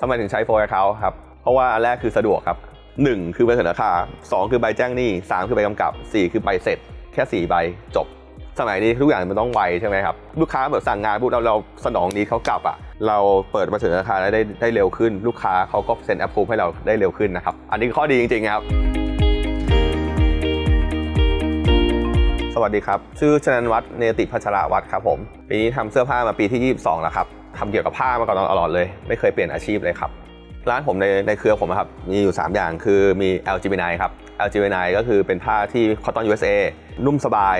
ทำไมถึงใช้โฟล์เขาครับ เพราะว่าอันแรกคือสะดวกครับ 1 คือใบเสนอราคา2 คือใบแจ้งหนี้ 3 คือใบกำกับ 4 คือใบเสร็จ แค่ 4 ใบจบ สมัยนี้ทุกอย่างมันต้องไวใช่ไหมครับ ลูกค้าแบบสั่งงานปุ๊บเราเราสนองนี้เขากลับอะเราเปิดใบเสนอราคาได้ได้ได้เร็วขึ้น ลูกค้าเขาก็เซ็นแอปพูให้เราได้เร็วขึ้นนะครับอันนี้ข้อดีจริงๆครับสวัสดีครับ ชื่อชนันวัฒน์เนติพัชระวัฒน์ครับผม ปีนี้ทำเสื้อผ้ามาปีที่ 22 แล้วครับ ทำเกี่ยวกับผ้ามาก่อนตลอดเลย ไม่เคยเปลี่ยนอาชีพเลยครับ ร้านผมในในเครือผมครับมีอยู่ 3 อย่างคือมี LG b 9ครับ LG b 9ก็คือเป็นผ้าที่ Cotton USA นุ่มสบาย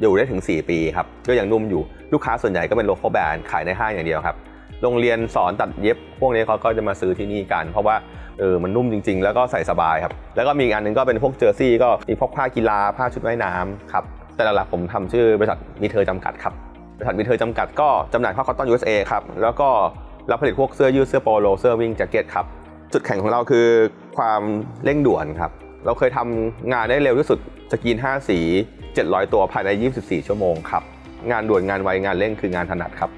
อยู่ได้ถึง 4 ปีครับก็ยังนุ่มอยู่ลูกค้าส่วนใหญ่ก็เป็นโล c a l แบรนด์ขายในห้างอย่างเดียวครับโรงเรียนสอนตัดเย็บ พวกนี้เขาก็จะมาซื้อที่นี่กัน เพราะว่าเออมันนุ่มจริง ๆ แล้วก็ใส่สบายครับ แล้วก็มีอีกอันหนึงก็เป็นพวกเจอร์ซี่ ก็มีพวกผ้ากีฬาผ้าชุดว่ายน้ำครับแต่หลักๆผมทำชื่อบริษัทมีเธอจำกัดครับ บริษัทมีเธอจำกัดก็จำหน่ายผ้าคอตตอน USA ครับ แล้วก็รับผลิตพวกเสื้อยืดเสื้อโปโลเสื้อวิ่งแจ็คเก็ตครับ จุดแข็งของเราคือความเร่งด่วนครับ เราเคยทำงานได้เร็วที่สุดสกรีน 5 สี 700 ตัวภายใน 24 ชั่วโมงครับ งานด่วนงานไวงานเร่งคืองานถนัดครับ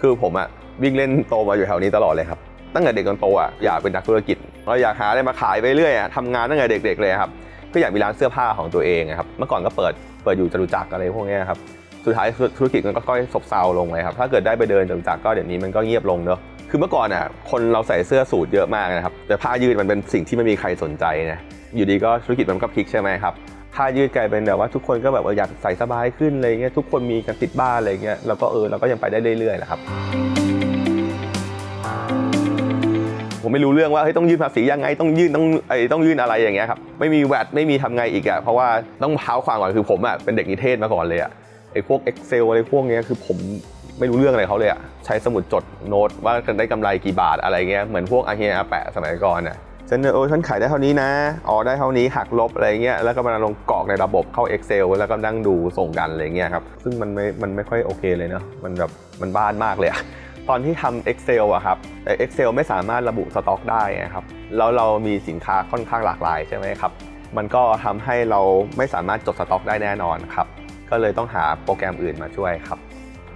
คือผมอะวิ่งเล่นโตมาอยู่แถวนี้ตลอดเลยครับ ตั้งแต่เด็กจนโตอะอยากเป็นนักธุรกิจ เราอยากหาอะไรมาขายไปเรื่อยอะทำงานตั้งแต่เด็ก ๆ เลยครับก็อยากมีร้านเสื้อผ้าของตัวเองครับ เมื่อก่อนก็เปิดเปิดอยู่จตุจักรอะไรพวกนี้ครับ สุดท้ายธุรกิจมันก็ค่อยซบเซาลงเลยครับ ถ้าเกิดได้ไปเดินจตุจักรก็เดี๋ยวนี้มันก็เงียบลงเนอะคือเมื่อก่อนอะคนเราใส่เสื้อสูทเยอะมากนะครับ แต่ผ้ายืดมันเป็นสิ่งที่ไม่มีใครสนใจนะอยู่ดีก็ธุรกิจมันก็พลิกใช่ไหมครับผ้ายืดกลายเป็นแบบว่าทุกคนก็แบบอออยากใส่สบายขึ้นอะไรเงี้ยทุกคนมีกันติดบ้านอะไรเงี้ยเราก็เออเราก็ยังไปได้เรื่อยๆแหละครับผมไม่รู้เรื่องว่าเฮ้ยต้องยื่นภาษียังไงต้องยื่นต้องไอ้ต้องยื่นอะไรอย่างเงี้ยครับไม่มีแวดไม่มีทำไงอีกอะเพราะว่าต้องเท้าความก่อนคือผมอะเป็นเด็กนิเทศมาก่อนเลยอะ ไอ้พวก Excel อะไรพวกนี้คือผมไม่รู้เรื่องอะไรเขาเลยอะใช้สมุดจดโน้ตว่าจะได้กำไรกี่บาทอะไรเงี้ยเหมือนพวกอาเฮียอาแปะสมัยก่อนอะฉันเนี่ยโอ้ฉันขายได้เท่านี้นะอ๋อได้เท่านี้หักลบอะไรเงี้ยแล้วก็มาลงกรอกในระบบเข้า Excel แล้วก็นั่งดูส่งกันอะไรเงี้ยครับซึ่งมันไม่มันไม่ค่อยโอเคเลยเนาะมันแบบมันบ้านมากเลยอะตอนที่ทำ Excel อะครับแต่ Excel ไม่สามารถระบุสต็อกได้นะครับแล้วเรามีสินค้าค่อนข้างหลากหลายใช่ไหมครับมันก็ทำให้เราไม่สามารถจดสต็อกได้แน่นอนครับ ก็เลยต้องหาโปรแกรมอื่นมาช่วยครับ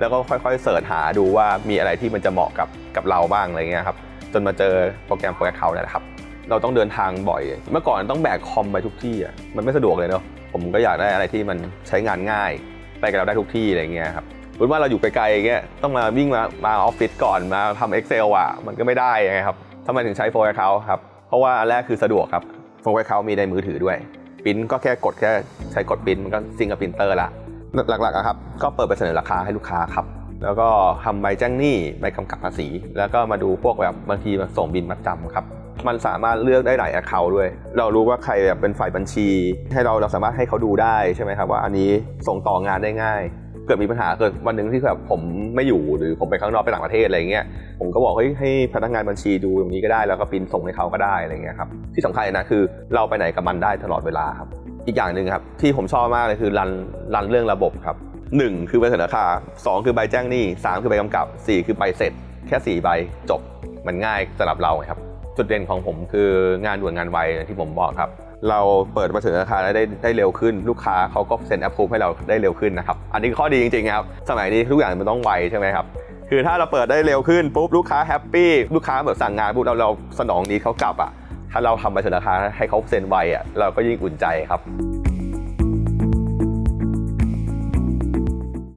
แล้วก็ค่อยๆเสิร์ชหาดูว่ามีอะไรที่มันจะเหมาะกับกับเราบ้างอะไรเงี้ยครับจนมาเจอโปรแกรมโปรแกรมเขาเนี่ยครับ เราต้องเดินทางบ่อย เมื่อก่อนต้องแบกคอมไปทุกที่อะมันไม่สะดวกเลยเนาะผมก็อยากได้อะไรที่มันใช้งานง่าย ไปกับเราได้ทุกที่อะไรเงี้ยครับสมมว่าเราอยู่ไกลๆอย่างเงี้ยต้องมาวิ่งมามาออฟฟิศก่อนมาทำ Excel อะมันก็ไม่ได้ไงครับทำไมถึงใช้โฟล์เขาครับเพราะว่าอันแรกคือสะดวกครับโฟล์เขามีในมือถือด้วยปิ้นก็แค่กดแค่ใช้กดปิ้นมันก็ซิงกับปรินเตอร์ละ หลักๆอะครับก็เปิดไปเสนอราคาให้ลูกค้าครับ แล้วก็ทำใบแจ้งหนี้ใบกำกับภาษี แล้วก็มาดูพวกแบบบางทีมาส่งบินมัดจำครับมันสามารถเลือกได้หลาย account ด้วย เรารู้ว่าใครแบบเป็นฝ่ายบัญชี ให้เราเราสามารถให้เขาดูได้ใช่ไหมครับว่าอันนี้ส่งต่องานได้ง่าย เกิดมีปัญหาเกิดวันหนึ่งที่แบบผมไม่อยู่หรือผมไปข้างนอกไปต่างประเทศอะไรเงี้ยผมก็บอกเฮ้ยให้พนักงานบัญชีดูตรงนี้ก็ได้แล้วก็ปริ้นส่งให้เขาก็ได้อะไรเงี้ยครับที่สำคัญนะคือเราไปไหนกับมันได้ตลอดเวลาครับ อีกอย่างหนึ่งครับที่ผมชอบมากเลยคือรันรันเรื่องระบบครับหนึ่งคือใบเสนอราคาสองคือใบแจ้งหนี้สามคือใบกำกับสี่คือใบเสร็จ แค่สี่ใบจบมันง่ายสำหรับเราครับจุดเด่นของผมคืองานด่วนงานไวอย่างที่ผมบอกครับ เราเปิดมาถึงราคาได้ได้เร็วขึ้น ลูกค้าเขาก็เซ็นแอปพูให้เราได้เร็วขึ้นนะครับ อันนี้ข้อดีจริงๆครับ สมัยนี้ทุกอย่างมันต้องไวใช่ไหมครับ คือถ้าเราเปิดได้เร็วขึ้นปุ๊บลูกค้าแฮปปี้ลูกค้าแบบสั่งงานปุ๊บเราเราสนองนี้เขากลับอะ ถ้าเราทำใบเสนอราคาให้เขาเซ็นไวอะเราก็ยิ่งอุ่นใจครับ